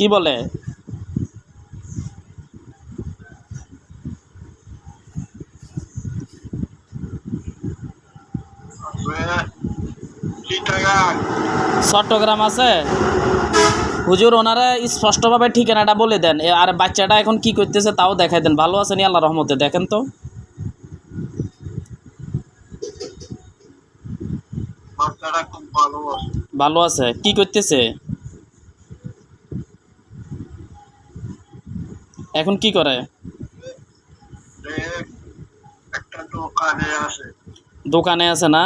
কি বলে? চট্টগ্রাম আছে? হুজুর ওনারা স্পষ্টভাবে ঠিকানাটা বলে দেন। আর বাচ্চাটা এখন কি করতেছে তাও দেখাই দেন। ভালো আছেন আল্লাহ রহমতে? দেখেন তো। ভালো আছে। কি করতেছে? এখন কি করে? দোকানে আছে না?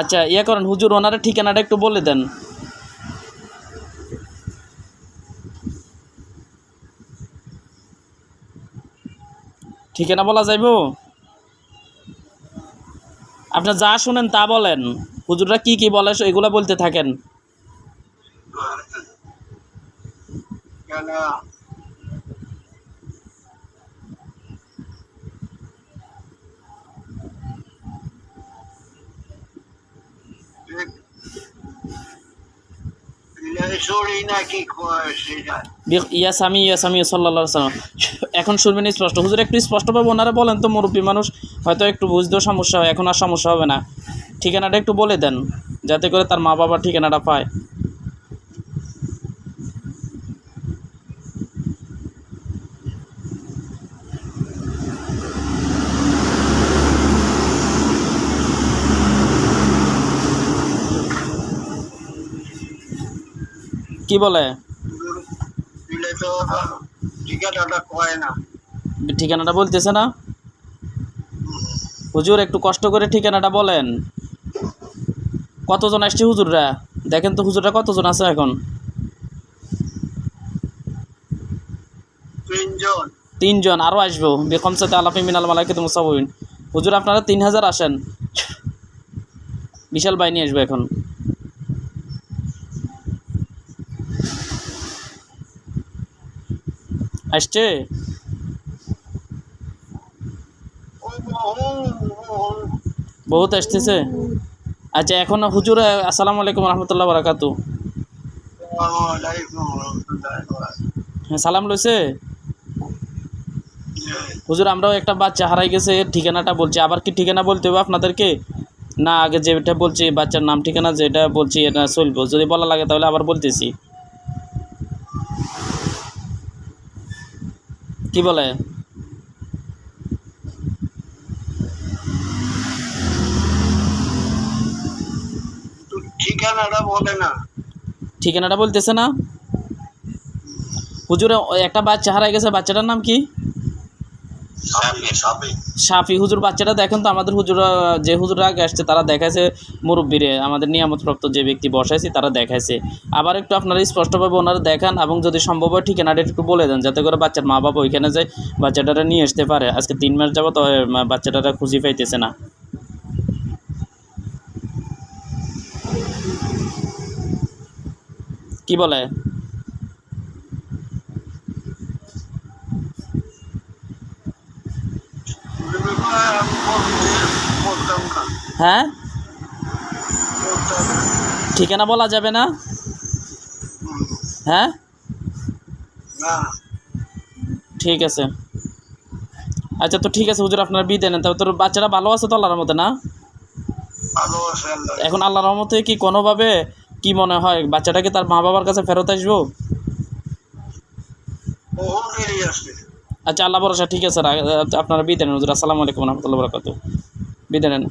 আচ্ছা ইয়ে করেন, হুজুর ওনারা ঠিকানাটা একটু বলে দেন। ঠিকানা বলা যাইব? আপনি যা শুনেন তা বলেন। হুজুররা কি কি বলে এগুলো বলতে থাকেন। ইয়া কয় সেটা বি- ইয়াসামি ইয়াসামি সাল্লা সাল্লাম। এখন শুনবেন স্পষ্ট। হুজুর একটু স্পষ্টভাবে ওনারা বলেন তো, মুরব্বী মানুষ হয়তো একটু বুঝতেও সমস্যা হয়, এখন আর সমস্যা হবে না। ঠিকানাটা একটু বলে দেন, যাতে করে তার মা বাবা ঠিকানাটা পায়। কি বলে? ঠিকানাটা বলতেছে না? হুজুর, একটু কষ্ট করে ঠিকানাটা বলেন। কতজন আসছে হুজুররা? দেখেন তো হুজুররা কতজন আছে এখন? তিনজন আরও আসব। বেকম সাথে আলাফি মিনাল মালাকে তুমি সবইন হুজুর, আপনারা তিন হাজার আসেন। বিশাল বাহিনী আসবে এখন। আসছে? বহু বহু বহুত আসতেছে। আচ্ছা এখন হুজুর, আসসালামু আলাইকুম রহমতুল্লাহ বারাকাতু। হ্যাঁ সালাম লইছে? হুজুর, আমরাও একটা বাচ্চা হারাই গেছে, এর ঠিকানাটা বলছি। আবার কি ঠিকানা বলতে হবে আপনাদেরকে? না, আগে যেটা বলছি, বাচ্চার নাম ঠিকানা যেটা বলছি, এটা চলবো। যদি বলা লাগে তাহলে আবার বলতেছি। কি বলে? ঠিকানাটা বলে না। ঠিকানাটা বলতেছে না। হুজুর একটা বাচ্চা হারাই গেছে বাচ্চাটার নাম কি? সাফি হুজুর বাচ্চাটা দেখেন তো, আমাদের হুজুর, যে হুজুর আসছে, তারা দেখাইছে মুরব্বীরে, আমাদের নিয়ামতপ্রাপ্ত যে ব্যক্তি বসাইছে, তারা দেখাইছে। আবার একটু আপনারা স্পষ্টভাবে ওনারা দেখান, এবং যদি সম্ভব হয় ঠিকানাটা একটু বলে দেন, যাতে করে বাচ্চার মা বাবা ওইখানে যায়, বাচ্চাটারা নিয়ে আসতে পারে। আজকে তিন মাস যাব তো বাচ্চাটারা খুঁজি পাইতেছে না। কি বলে? হ্যাঁ? ঠিকানা বলা যাবে না? হ্যাঁ? ঠিক আছে। আচ্ছা তো ঠিক আছে হুজুর, আপনার বিদায় নেন তবে তোর বাচ্চারা ভালো আছে তো আল্লাহর মতে না? এখন আল্লাহর রহমতে কি কোনোভাবে কি মনে হয়? বাচ্চাটা কি তার মা বাবার কাছে ফেরত আসব। আচ্ছা আল্লাহ ভরসা, ঠিক আছে আপনারা বিদায় নেন, হুজুর। আসসালামু আলাইকুম রহমতুল্লাহ বরকাত বিদায় নেন।